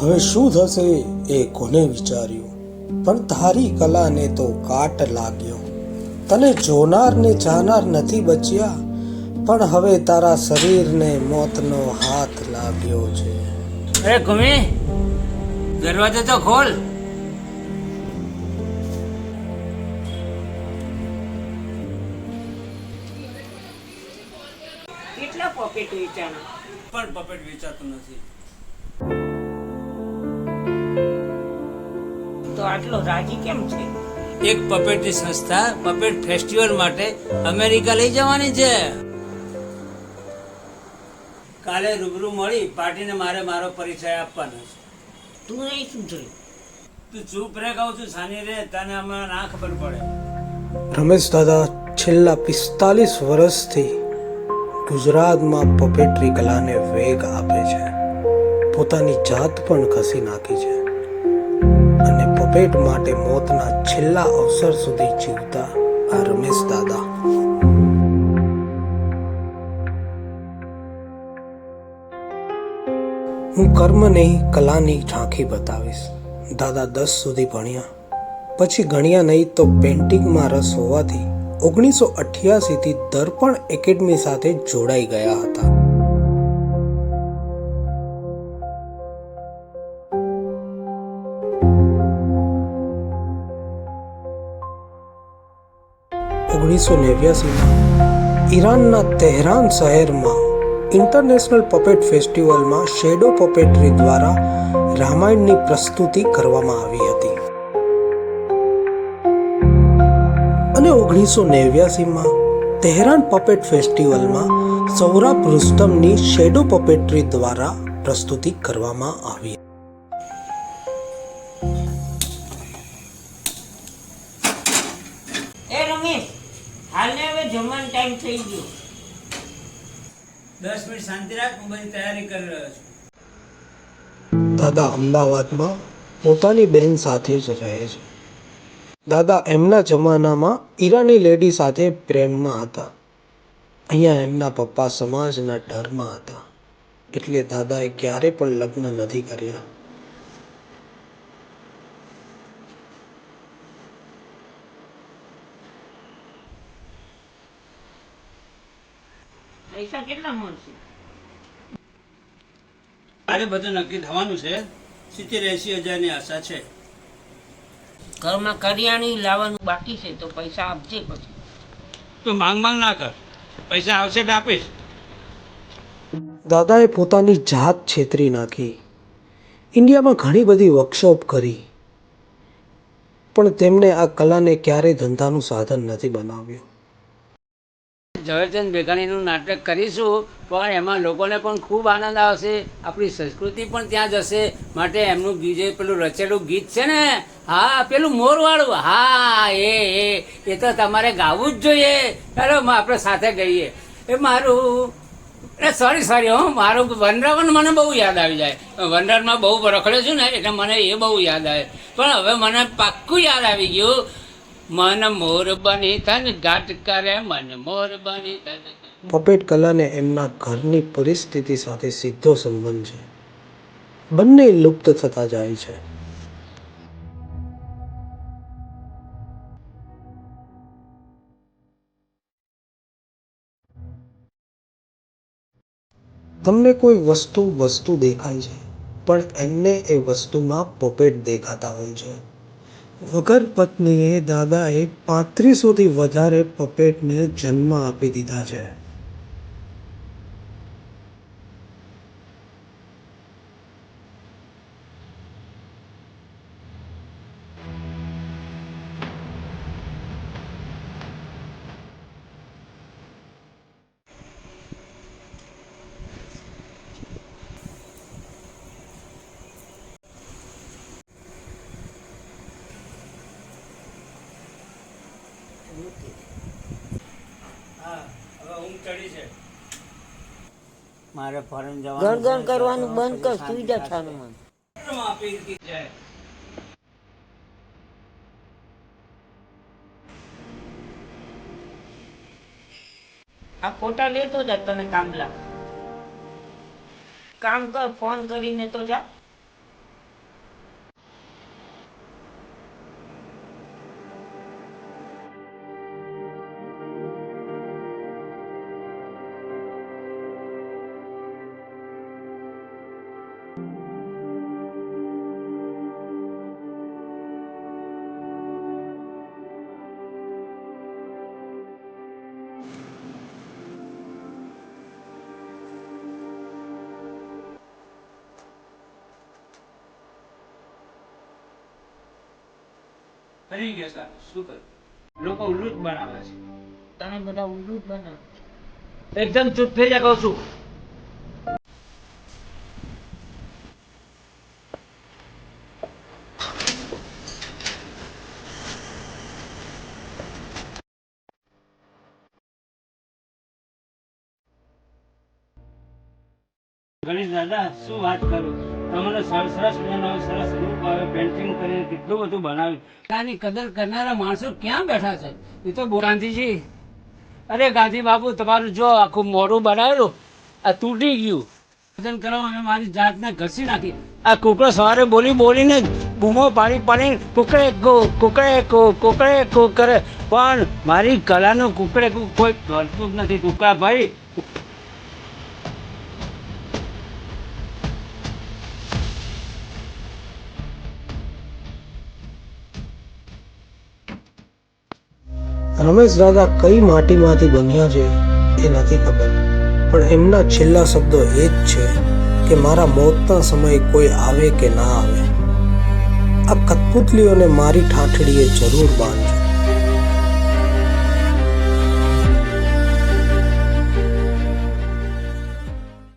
હવે શું થશે એ કોને વિચાર્યું? પણ તારી કલાને તો કાટ લાગ્યો. તને જોનાર ને જાનાર નથી બચ્યા પણ હવે તારા શરીરને મોતનો હાથ લાગ્યો છે. અરે કુમી દરવાજો તો ખોલ. કેટલા પોકેટ વેચાણા? પણ પપેટ વેચાતું નથી. તો આટલો રાજી કેમ છે? એક પપેટની સંસ્થા પપેટ ફેસ્ટિવલ માટે અમેરિકા લઈ જવાની છે. કાલે રૂબરૂ મળી પાર્ટીને મારે મારો પરિચય આપવાનો છે. તું નહીં સુધરી તું ચૂપ રે કહું છું સાની રે તને હમણાં ના ખબર પડે. રમેશ દાદા છેલ્લા પિસ્તાલીસ વર્ષથી ગુજરાતમાં પપેટરી કલાને વેગ આપે છે. પોતાની જાત પણ ખસી નાખી છે. અને માટે મોતના છેલ્લા અવસર સુધી જીવતા આ રમેશ દાદા. હું કર્મ નહીં, કલાની ઝાંખી બતાવીશ. દાદા દસ સુધી ભણ્યા. પછી ગણ્યા નહીં તો પેઇન્ટિંગમાં રસ હોવાથી ઓગણીસો અઠ્યાસીથી દર્પણ એકેડમી સાથે જોડાઈ ગયા હતા. ઓગણીસો નેવ્યાસીમાં ઈરાનના તેહરાન શહેરમાં ઇન્ટરનેશનલ પપેટ ફેસ્ટિવલમાં શેડો પપેટરી દ્વારા રામાયણની પ્રસ્તુતિ કરવામાં આવી હતી. અને ઓગણીસો નેવ્યાસીમાં તેહરાન પપેટ ફેસ્ટિવલમાં સૌરાભ રુસ્તમની શેડો પપેટરી દ્વારા પ્રસ્તુતિ કરવામાં આવી એ દસ મિનિટ શાંતિ રાખ, હું બધી તૈયારી કરી રહ્યો છું. દાદા, અમદાવાદમાં પોતાની બહેન સાથે જ રહે છે. દાદા, એમના જમાનામાં ઈરાની લેડી સાથે પ્રેમમાં હતા. અહીંયા એમના પપ્પા સમાજના ડરમાં હતા. એટલે દાદાએ ક્યારે પણ લગ્ન નથી કર્યા. પૈસા કેટલા મળશે? મારે બધું નક્કી થવાનું છે. સિત્તેર એસી હજારની આશા છે. ઘરમાં કરિયાણી લાવવાનું બાકી છે તો પૈસા આપજે પછી. તું માંગ માંગ ના કર. પૈસા આવશે તો આપીશ. દાદાએ પોતાની જાત છેતરી નાખી. ઇન્ડિયામાં ઘણી બધી વર્કશોપ કરી. પણ તેમણે આ કલાને ક્યારેય ધંધાનું સાધન નથી બનાવ્યું. ઝવેરચંદ મેઘાણીનું નાટક કરીશું, પણ એમાં લોકોને પણ ખૂબ આનંદ આવશે. આપણી સંસ્કૃતિ પણ ત્યાં જશે. માટે એમનું જે પેલું રચેલું ગીત છે ને, હા, પેલું મોરવાળું હા, એ એ એ તો તમારે ગાવું જ જોઈએ. ચાલો આપણે સાથે ગઈએ. એ મારું, એ સોરી સોરી હો, મારું વનરાવન મને બહુ યાદ આવી જાય. વનરાવનમાં બહુ રખડ્યો છું ને, એટલે મને એ બહુ યાદ આવે. પણ હવે મને પાક્કું યાદ આવી ગયું મન મોર બની તન ગાટ કરે મન મોર બની તન પપેટ કલાને એમના ઘરની પરિસ્થિતિ સાથે સીધો સંબંધ છે. બંને લુપ્ત થતા જાય છે. તમને કોઈ વસ્તુ વસ્તુ દેખાય છે, પણ એમને એ વસ્તુમાં પપેટ દેખાતા હોય છે. વગર પત્નીએ દાદાએ પાંત્રીસોથી વધારે પપેટને જન્મ આપી દીધા છે. હા હવે ઊંઘ ચડી છે. મારે ફોરેન ગણગણ કરવાનું બંધ કર સુઈ જા આપી જાય આ ફોટા લેતો જા તને કામ લાગ કામ કર ફોન કરીને તો જા. ફરી ગયા શું કરું લોકો ઉલ્લું જ બનાવે છે. તમે બધા ઊંધું જ બનાવો. એકદમ ચૂપ થઈ જા કહું છું. ગણેશ દાદા શું વાત કરું તમને સરસ આવે પેન્ટિંગ કરીને કેટલું બધું બનાવ્યું. આની કદર કરનારા માણસો ક્યાં બેઠા છે? એ તો ગાંધીજી. અરે ગાંધી તમારું જો આખું મોઢું બનાવેલું, આ તૂટી ગયું. વજન કરવા અમે મારી જાતને ઘસી નાખી. આ કુકડો સવારે બોલી બોલીને બૂમો પાડી પાડી કુકડે કો કુકડે કો કુકડે કો કરે. પણ મારી કલાનું કુકડે કોઈ જ નથી. કુકડા ભાઈ રમેશ દાદા કઈ માટીમાંથી બન્યા છે એ નથી ખબર. પણ એમના છેલ્લા શબ્દો એ જ છે કે મારા મોતના સમયે કોઈ આવે કે ના આવે. આ કઠપુતલીઓને મારી ઠાઠડીએ જરૂર બાંધજો.